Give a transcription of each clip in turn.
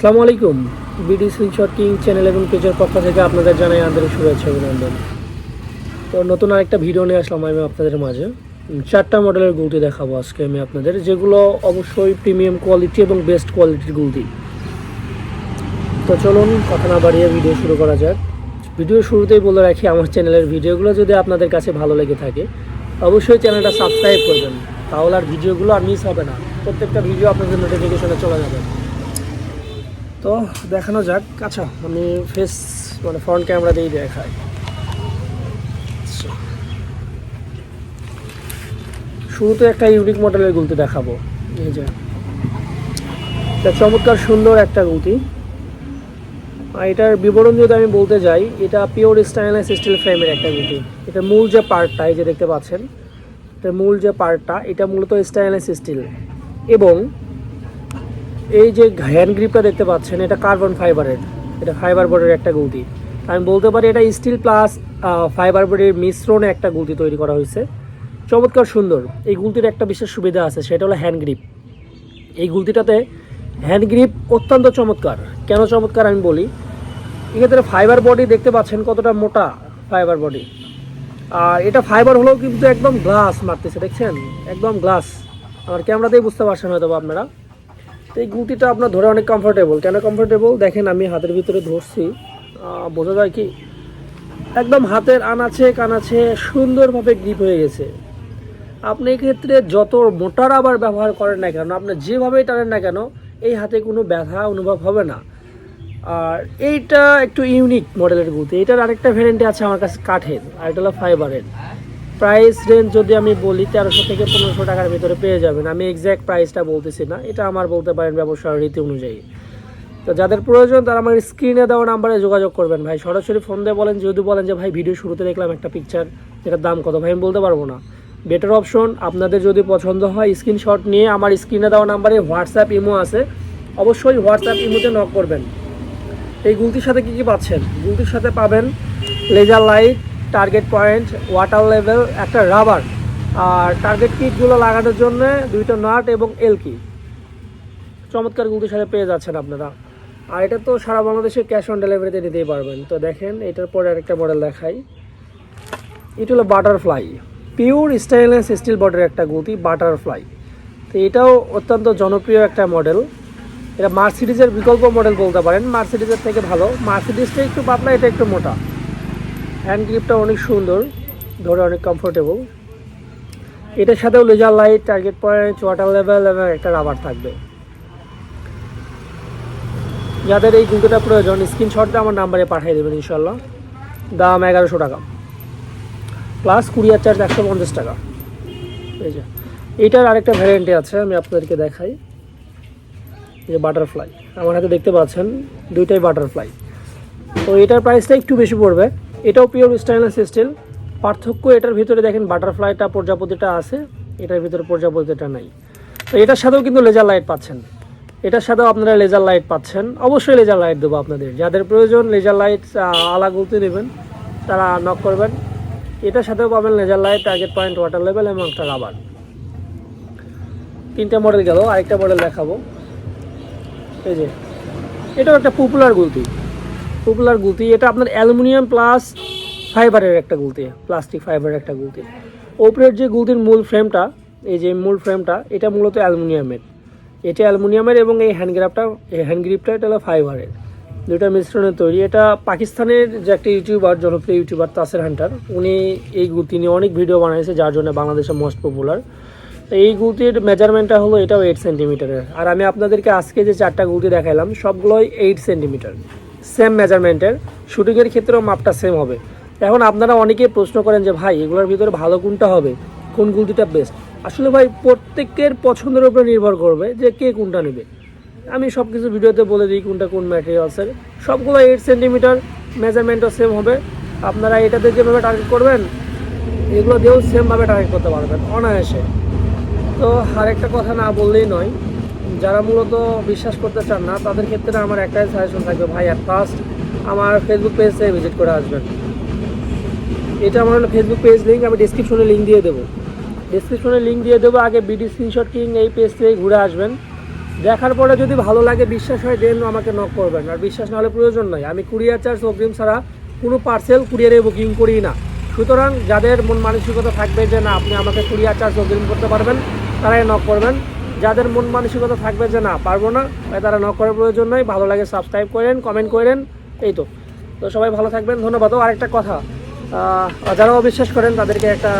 আসসালামু আলাইকুম। BD screenshot king channel এবং পেজের পক্ষ থেকে আপনাদের জানাই আন্তরিক শুভেচ্ছা অভিনন্দন। তো নতুন আরেকটা ভিডিও নিয়ে আসলাম আমি আপনাদের মাঝে। চারটা মডেলের গুলতি দেখাবো আজকে আমি আপনাদের, যেগুলো অবশ্যই প্রিমিয়াম কোয়ালিটি এবং বেস্ট কোয়ালিটির গুলতি। তো চলুন কথা না বাড়িয়ে ভিডিও শুরু করা যাক। ভিডিও শুরুতেই বলে রাখি, আমার চ্যানেলের ভিডিওগুলো যদি আপনাদের কাছে ভালো লেগে থাকে, অবশ্যই চ্যানেলটা সাবস্ক্রাইব করবেন। তাহলে আর ভিডিওগুলো আর মিস হবে না। প্রত্যেকটা ভিডিও আপনাদের নোটিফিকেশনে চলে যাবে। তো দেখানো যাক। আচ্ছা আমি ফেস মানে ফ্রন্ট ক্যামেরা দিয়েই দেখাই। শুরুতে একটা ইউনিক মডেলের গুলতি দেখাবো। এই যে চমৎকার সুন্দর একটা গুলতি। এটার বিবরণ যদি আমি বলতে যাই, এটা পিওর স্টাইনলেস স্টিল ফ্রেমের একটা গুটি এটা মূল যে পার্টটা এই যে দেখতে পাচ্ছেন, এটা মূল যে পার্টটা এটা মূলত স্টাইনলেস স্টিল এবং এই যে হ্যান্ড গ্রিপটা দেখতে পাচ্ছেন, এটা কার্বন ফাইবারের এটা ফাইবার বোর্ডের একটা গুলতি। আমি বলতে পারি এটা স্টিল প্লাস ফাইবার বোর্ডের মিশ্রণে একটা গুলতি তৈরি করা হয়েছে। চমৎকার সুন্দর। এই গুলতির একটা বিশেষ সুবিধা আছে, সেটা হলো হ্যান্ড গ্রিপ এই গুলতিটাতে হ্যান্ড গ্রিপ অত্যন্ত চমৎকার। কেন চমৎকার আমি বলি? এক্ষেত্রে ফাইবার বডি দেখতে পাচ্ছেন কতটা মোটা ফাইবার বডি আর এটা ফাইবার হলেও কিন্তু একদম গ্লাস মারতেছে, দেখছেন? একদম গ্লাস আমার ক্যামেরাতেই বুঝতে পারছেন হয়তো আপনারা। তো এই গুটিটা আপনার ধরে অনেক কমফোর্টেবল কেন কমফোর্টেবল দেখেন, আমি হাতের ভিতরে ধরছি। বোঝা যায় কি? একদম হাতের আনাচে কানাচে সুন্দরভাবে গ্রিপ হয়ে গেছে। আপনি এক্ষেত্রে যত মোটার আবার ব্যবহার করেন না কেন, আপনি যেভাবেই টানেন না কেন, এই হাতে কোনো ব্যথা অনুভব হবে না। আর এইটা একটু ইউনিক মডেলের গুতি এটার আরেকটা ভ্যারিয়েন্টে আছে আমার কাছে কাঠের আর এটা হলো ফাইবারের প্রাইস রেঞ্জ যদি আমি বলি, তেরোশো থেকে পনেরোশো টাকার ভিতরে পেয়ে যাবেন। আমি এক্স্যাক্ট প্রাইসটা বলতেছি না, এটা আমার বলতে পারেন ব্যবসার রীতি অনুযায়ী। তো যাদের প্রয়োজন, তারা আমার স্ক্রিনে দেওয়া নাম্বারে যোগাযোগ করবেন। ভাই, সরাসরি ফোন দিয়ে বলেন, যদি বলেন যে, ভাই ভিডিও শুরুতে দেখলাম একটা পিকচার এটার দাম কত? ভাই, আমি বলতে পারব না। বেটার অপশন আপনাদের যদি পছন্দ হয় স্ক্রিনশট নিয়ে আমার স্ক্রিনে দেওয়া নাম্বারে হোয়াটসঅ্যাপ ইমো আছে। অবশ্যই হোয়াটসঅ্যাপ ইমোতে নক করবেন। এই গুলতির সাথে কি কি পাচ্ছেন? গুলতির সাথে পাবেন laser light target point water level একটা রাবার আর টার্গেট কিটগুলো লাগানোর জন্য দুইটা নাট এবং এলকি চমৎকার গুলতির সাথে পেয়ে যাচ্ছেন আপনারা। আর এটা তো সারা বাংলাদেশে ক্যাশ অন ডেলিভারিতে নিতেই পারবেন। তো দেখেন, এটার পরে আরেকটা মডেল দেখাই। এটা হলো বাটারফ্লাই পিওর স্টেনলেস স্টিল বডির একটা গুলতি বাটারফ্লাই তো এটাও অত্যন্ত জনপ্রিয় একটা মডেল এটা মার্সিডিজের বিকল্প মডেল বলতে পারেন। মার্সিডিজের থেকে ভালো। মার্সিডিজটা একটু পাতলা, এটা একটু মোটা। হ্যান্ড গ্রিপটা অনেক সুন্দর, ধরে অনেক কমফোর্টেবল এটার সাথেও laser light target point water level এবং একটা রাবার থাকবে। যাদের এই গুগলটা প্রয়োজন স্ক্রিনশটটা আমার নাম্বারে পাঠিয়ে দেবেন ইনশাল্লাহ দাম এগারোশো টাকা। প্লাস কুরিয়ার চার্জ একশো পঞ্চাশ টাকা। এই যে এইটার আরেকটা ভ্যারিয়েন্টে আছে, আমি আপনাদেরকে দেখাই। যে বাটারফ্লাই আমার হাতে দেখতে পাচ্ছেন, দুইটাই বাটারফ্লাই তো এটার প্রাইসটা একটু বেশি পড়বে। এটাও পিওর স্টাইনলেস স্টিল পার্থক্য এটার ভিতরে দেখেন বাটারফ্লাইটা প্রজাপতিটা আছে, এটার ভিতরে প্রজাপতিটা নাই। তো এটার সাথেও কিন্তু লেজার লাইট পাচ্ছেন। এটার সাথেও আপনারা লেজার লাইট পাচ্ছেন। অবশ্যই লেজার লাইট দেবো আপনাদের। যাদের প্রয়োজন লেজার লাইট আলা গুলতে নেবেন, তারা নক করবেন। এটার সাথেও পাবেন laser light target point water level এবং একটা রাবার তিনটা মডেল গেল, আরেকটা মডেল দেখাবো। এই যে, এটাও একটা পপুলার গুলতি। পপুলার গুলতি, এটা আপনার অ্যালুমিনিয়াম প্লাস ফাইবারের একটা গুলতি প্লাস্টিক ফাইবারের একটা গুলতি। ওপরের যে গুলতির মূল ফ্রেমটা এই যে মূল ফ্রেমটা এটা মূলত অ্যালুমিনিয়ামের। এটা অ্যালুমিনিয়ামের এবং এই হ্যান্ড গ্রাফটা এই হ্যান্ড গ্রিপটা এটা হলো ফাইবারের দুটা মিশ্রণের তৈরি। এটা পাকিস্তানের যে একটা ইউটিউবার জনপ্রিয় ইউটিউবার তাসের হান্টার, উনি এই গুলতি নিয়ে অনেক ভিডিও বানিয়েছে যার জন্য বাংলাদেশে মোস্ট পপুলার তো এই গুলতির মেজারমেন্টটা হলো এটাও এইট সেন্টিমিটারের আর আমি আপনাদেরকে আজকে যে চারটা গুলতি দেখাইলাম, সবগুলোই এইট সেন্টিমিটার সেম মেজারমেন্টের শুটিংয়ের ক্ষেত্রেও মাপটা সেম হবে। এখন আপনারা অনেকেই প্রশ্ন করেন যে, ভাই, এগুলোর ভিতরে ভালো কোনটা হবে? কোন গুলতিটা বেস্ট আসলে ভাই, প্রত্যেকের পছন্দের উপরে নির্ভর করবে যে কে কোনটা নেবে। আমি সব কিছু ভিডিওতে বলে দিই কোনটা কোন ম্যাটেরিয়ালসের সবগুলো এইট সেন্টিমিটার মেজারমেন্টও সেম হবে। আপনারা এটাতে যেভাবে টার্গেট করবেন, এগুলো দিয়েও সেমভাবে টার্গেট করতে পারবেন, অনায়াসে। তো আরেকটা কথা না বললেই নয় যারা মূলত বিশ্বাস করতে চান না, তাদের ক্ষেত্রে আমার একটাই সাজেশন থাকবে, ভাই অ্যাট ফার্স্ট আমার ফেসবুক পেজে ভিজিট করে আসবেন। এটা আমার ফেসবুক পেজ লিঙ্ক আমি ডিসক্রিপশনে লিঙ্ক দিয়ে দেবো। ডিসক্রিপশনে লিঙ্ক দিয়ে দেবো, আগে বিডি স্ক্রিনশট কিং এই পেজ থেকে ঘুরে আসবেন। দেখার পরে যদি ভালো লাগে, বিশ্বাস হয় দেন আমাকে নক করবেন। আর বিশ্বাস না হলে প্রয়োজন নয় আমি কুরিয়ার চার্জ অগ্রিম ছাড়া কোনো পার্সেল কুরিয়ারে বুকিং করি না। সুতরাং যাদের মন মানসিকতা থাকবে যে না, আপনি আমাকে কুরিয়ার চার্জ অগ্রিম করতে পারবেন, তারাই নক করবেন। যাদের মন মানসিকতা থাকবে যে না, পারব না তারা নক করার প্রয়োজন নয় ভালো লাগে সাবস্ক্রাইব করেন কমেন্ট করেন, এই তো। তো সবাই ভালো থাকবেন, ধন্যবাদ। ও, আরেকটা কথা যারা অবিশ্বাস করেন, তাদেরকে একটা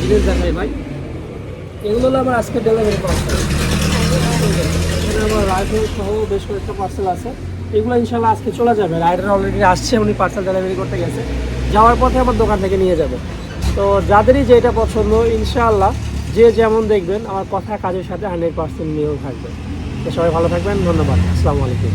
জিনিস দেখাই ভাই। এগুলো হলো আমার আজকে ডেলিভারি পার্সেল আমার রাইফেল সহ বেশ কয়েকটা পার্সেল আছে। এগুলো ইনশাল্লাহ আজকে চলে যাবে। রাইডার অলরেডি আসছে, উনি পার্সেল ডেলিভারি করতে গেছে। যাওয়ার পথে আমার দোকান থেকে নিয়ে যাবে। তো যাদেরই যেটা পছন্দ, ইনশাআল্লাহ যে যেমন দেখবেন, আমার কথা কাজের সাথে হান্ড্রেড পার্সেন্ট নিয়েও থাকবে। সবাই ভালো থাকবেন, ধন্যবাদ। আসসালামু আলাইকুম।